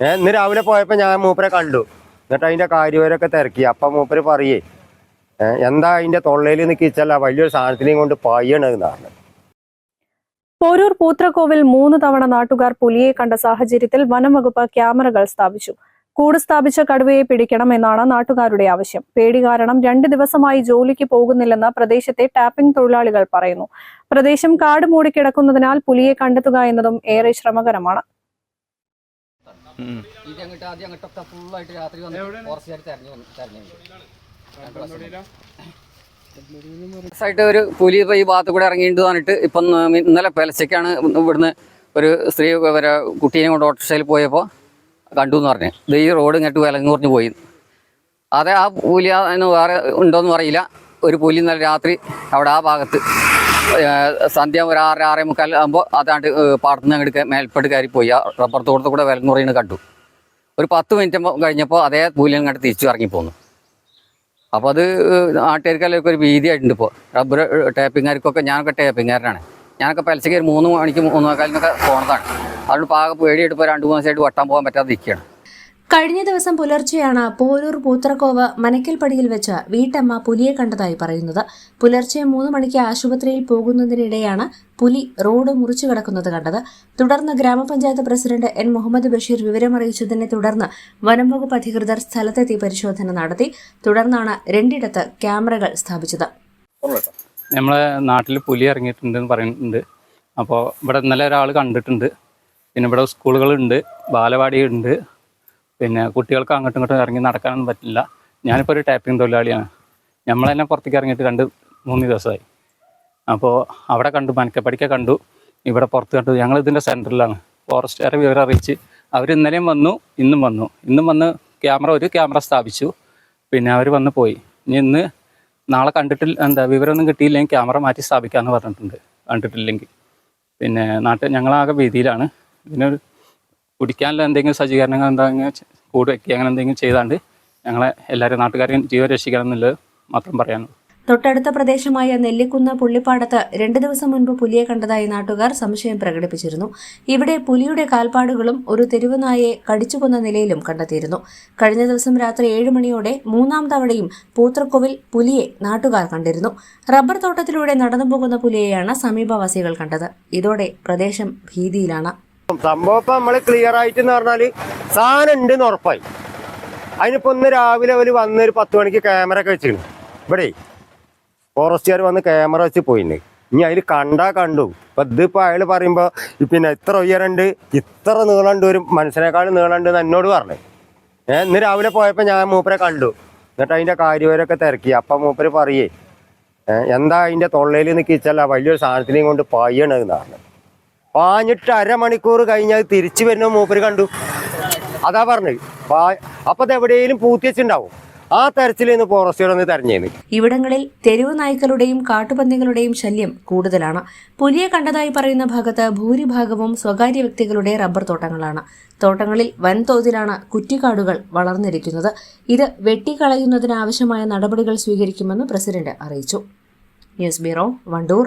ഏ ഇന്ന് രാവിലെ പോയപ്പോൾ ഞാൻ മൂപ്പരെ കണ്ടു. എന്നിട്ട് അതിന്റെ കാര്യവരൊക്കെ തിരക്കി. അപ്പം മൂപ്പര് പറയേ എന്താ അതിന്റെ തൊള്ളയിൽ നിൽക്കിച്ചല്ല വലിയൊരു സാധനത്തിനെയും കൊണ്ട് പായണെന്നാണ് പോരൂർ പൂത്രക്കോവിൽ മൂന്ന് തവണ നാട്ടുകാർ പുലിയെ കണ്ട സാഹചര്യത്തിൽ വനം വകുപ്പ് ക്യാമറകൾ സ്ഥാപിച്ചു. കൂട് സ്ഥാപിച്ച കടുവയെ പിടിക്കണം എന്നാണ് നാട്ടുകാരുടെ ആവശ്യം. പേടി കാരണം രണ്ട് ദിവസമായി ജോലിക്ക് പോകുന്നില്ലെന്ന് പ്രദേശത്തെ ടാപ്പിംഗ് തൊഴിലാളികൾ പറയുന്നു. പ്രദേശം കാട് മൂടിക്കിടക്കുന്നതിനാൽ പുലിയെ കണ്ടെത്തുക എന്നതും ഏറെ ശ്രമകരമാണ്. ഇത് അങ്ങോട്ട് ആദ്യം അങ്ങോട്ടൊക്കെ ഫുള്ളായിട്ട് രാത്രി വന്ന് ഫോറസ്റ്റുകാർ തെരഞ്ഞു വന്നു ഒരു പുലി ഈ ഭാഗത്ത് കൂടെ ഇറങ്ങിയിട്ട് പറഞ്ഞിട്ട് ഇപ്പം ഇന്നലെ പെലച്ചയ്ക്കാണ് ഇവിടുന്ന് ഒരു സ്ത്രീ വരെ കുട്ടീനെ കൊണ്ട് ഓട്ടോറിക്ഷയിൽ പോയപ്പോൾ കണ്ടു എന്ന് പറഞ്ഞു. ഇത് ഈ റോഡ് ഇങ്ങോട്ട് വിലങ്ങ് കുറഞ്ഞ് പോയി. അതെ ആ പുലി അതിന് വേറെ ഉണ്ടോയെന്ന് അറിയില്ല. ഒരു പുലി ഇന്നലെ രാത്രി അവിടെ ആ ഭാഗത്ത് സന്ധ്യ ഒരു ആറ് ആറേ മുക്കാൽ ആകുമ്പോൾ അതാണ്ട് പാടത്തുനിന്ന് അങ്ങോട്ട് മേൽപ്പെട്ട് കയറി പോയി ആ റബ്ബർ തോട്ടത്തിൽ കൂടെ വിലങ്ങ് കുറയുന്നത് കണ്ടു. ഒരു പത്ത് മിനിറ്റ് കഴിഞ്ഞപ്പോൾ അതേ പുലി അങ്ങോട്ട് തിരിച്ചു ഇറങ്ങി പോന്നു അപ്പോൾ അത് നാട്ടുകാർക്കെല്ലാം ഒരു ഭീതിയായിട്ടുണ്ട് ഇപ്പോൾ റബ്ബർ ടേപ്പിങ്ങാർക്കൊക്കെ ഞാനൊക്കെ ടേപ്പിങ്ങാരനാണ്. ഞാനൊക്കെ പലിശക്കൊരു മൂന്ന് മണിക്ക് മൂന്ന് കാലിനൊക്കെ പോണതാണ്. അതുകൊണ്ട് പാകം പേടിയെടുപ്പോൾ രണ്ട് മൂന്ന് ദിവസമായിട്ട് വട്ടാൻ പോകാൻ പറ്റാതെ നിൽക്കുകയാണ് കഴിഞ്ഞ ദിവസം പുലർച്ചെയാണ് പോരൂർ പൂത്രക്കോവ് മനക്കൽപ്പടിയിൽ വെച്ച് വീട്ടമ്മ പുലിയെ കണ്ടതായി പറയുന്നത്. പുലർച്ചെ മൂന്ന് മണിക്ക് ആശുപത്രിയിൽ പോകുന്നതിനിടെയാണ് പുലി റോഡ് മുറിച്ചു കിടക്കുന്നത് കണ്ടത്. തുടർന്ന് ഗ്രാമപഞ്ചായത്ത് പ്രസിഡന്റ് എൻ മുഹമ്മദ് ബഷീർ വിവരമറിയിച്ചതിനെ തുടർന്ന് വനം വകുപ്പ് അധികൃതർ സ്ഥലത്തെത്തി പരിശോധന നടത്തി. തുടർന്നാണ് രണ്ടിടത്ത് ക്യാമറകൾ സ്ഥാപിച്ചത്. നമ്മളെ നാട്ടിൽ പുലി ഇറങ്ങിയിട്ടുണ്ടെന്ന് പറയുന്നുണ്ട്. അപ്പോൾ ഇവിടെ ഇന്നലെ ഒരാൾ കണ്ടിട്ടുണ്ട്. പിന്നെ ഇവിടെ സ്കൂളുകളുണ്ട് ബാലവാടി ഉണ്ട് പിന്നെ കുട്ടികൾക്ക് അങ്ങോട്ടും ഇങ്ങോട്ടും ഇറങ്ങി നടക്കാനൊന്നും പറ്റില്ല. ഞാനിപ്പോൾ ഒരു ടാപ്പിംഗ് തൊഴിലാളിയാണ്. നമ്മൾ തന്നെ പുറത്തേക്ക് ഇറങ്ങിയിട്ട് രണ്ട് മൂന്ന് ദിവസമായി. അപ്പോൾ അവിടെ കണ്ടു മനക്കപ്പടിക്ക കണ്ടു. ഇവിടെ പുറത്ത് കണ്ടു. ഞങ്ങൾ ഇതിന്റെ സെന്ററിലാണ് ഫോറസ്റ്റുകാരെ വിവരം അറിയിച്ച് അവർ ഇന്നലെയും വന്നു ഇന്നും വന്നു. ഇന്നും വന്ന് ക്യാമറ ഒരു ക്യാമറ സ്ഥാപിച്ചു. പിന്നെ അവർ വന്ന് പോയി. ഇനി ഇന്ന് നാളെ കണ്ടിട്ടില്ല എന്താ വിവരമൊന്നും കിട്ടിയില്ലെങ്കിൽ ക്യാമറ മാറ്റി സ്ഥാപിക്കാമെന്ന് പറഞ്ഞിട്ടുണ്ട്. കണ്ടിട്ടില്ലെങ്കിൽ. പിന്നെ നാട്ടിൽ ഞങ്ങളാകെ ഭീതിയിലാണ്. ഇതിനൊരു കുടിക്കാനുള്ള എന്തെങ്കിലും സജ്ജീകരണങ്ങൾ ചെ- കൂട് വെക്കുക അങ്ങനെ എന്തെങ്കിലും ചെയ്താണ്ട് ഞങ്ങളെ എല്ലാവരും നാട്ടുകാരെയും ജീവൻ രക്ഷിക്കണം എന്നുള്ളത് മാത്രം പറയാനുള്ളൂ തൊട്ടടുത്ത പ്രദേശമായ നെല്ലിക്കുന്ന് പുള്ളിപ്പാടത്ത് രണ്ടു ദിവസം മുൻപ് പുലിയെ കണ്ടതായി നാട്ടുകാർ സംശയം പ്രകടിപ്പിച്ചിരുന്നു. ഇവിടെ പുലിയുടെ കാൽപ്പാടുകളും ഒരു തെരുവുനായെ കടിച്ചുകൊന്ന നിലയിലും കണ്ടെത്തിയിരുന്നു. കഴിഞ്ഞ ദിവസം രാത്രി ഏഴ് മണിയോടെ മൂന്നാം തവണയും പൂത്രക്കോവിൽ പുലിയെ നാട്ടുകാർ കണ്ടിരുന്നു. റബ്ബർ തോട്ടത്തിലൂടെ നടന്നുപോകുന്ന പുലിയെയാണ് സമീപവാസികൾ കണ്ടത്. ഇതോടെ പ്രദേശം ഭീതിയിലാണ്. സംഭവം ഇപ്പം നമ്മൾ ക്ലിയർ ആയിട്ട് എന്ന് പറഞ്ഞാൽ സാധനം ഉണ്ടെന്ന് ഉറപ്പായി. അതിനിപ്പോ ഒന്ന് രാവിലെ അവർ വന്ന് ഒരു പത്ത് മണിക്ക് ക്യാമറ ഒക്കെ വെച്ചിരുന്നു. ഇവിടെ ഫോറസ്റ്റുകാർ വന്ന് ക്യാമറ വെച്ച് പോയിട്ടുണ്ട് ഇനി അതിൽ കണ്ടാ കണ്ടു. ഇപ്പൊ ഇതിപ്പോൾ അയാൾ പറയുമ്പോ പിന്നെ ഇത്ര ഉയരണ്ട് ഇത്ര നീളണ്ട് ഒരു മനുഷ്യനേക്കാളും നീളണ്ട് എന്ന് എന്നോട് പറഞ്ഞു. ഞാൻ ഇന്ന് രാവിലെ പോയപ്പോൾ ഞാൻ മൂപ്പരെ കണ്ടു. എന്നിട്ട് അതിന്റെ കാര്യവരൊക്കെ തിരക്കി. അപ്പം മൂപ്പര് പറയേ എന്താ അതിന്റെ തൊള്ളയിൽ നിൽക്കിച്ചല്ല വലിയൊരു സാധനത്തിനെയും കൊണ്ട് പയ്യണെന്ന് പറഞ്ഞു പാഞ്ഞിട്ട് അരമണിക്കൂർ കഴിഞ്ഞാൽ തിരിച്ചു വരുന്ന മൂപ്പര് കണ്ടു. അതാ പറഞ്ഞത്. പാ അപ്പൊ എവിടെയെങ്കിലും പൂത്തിവെച്ചിണ്ടാവും ആ ഫോറസ്റ്റുകാർ ഒന്ന് തെരഞ്ഞേന്ന്. ഇവിടങ്ങളിൽ തെരുവ് നായ്ക്കളുടെയും കാട്ടുപന്നികളുടെയും ശല്യം കൂടുതലാണ്. പുലിയെ കണ്ടതായി പറയുന്ന ഭാഗത്ത് ഭൂരിഭാഗവും സ്വകാര്യ വ്യക്തികളുടെ റബ്ബർ തോട്ടങ്ങളാണ്. തോട്ടങ്ങളിൽ വൻതോതിലാണ് കുറ്റിക്കാടുകൾ വളർന്നിരിക്കുന്നത്. ഇത് വെട്ടിക്കളയുന്നതിനാവശ്യമായ നടപടികൾ സ്വീകരിക്കുമെന്ന് പ്രസിഡന്റ് അറിയിച്ചു. News bureau Wandoor.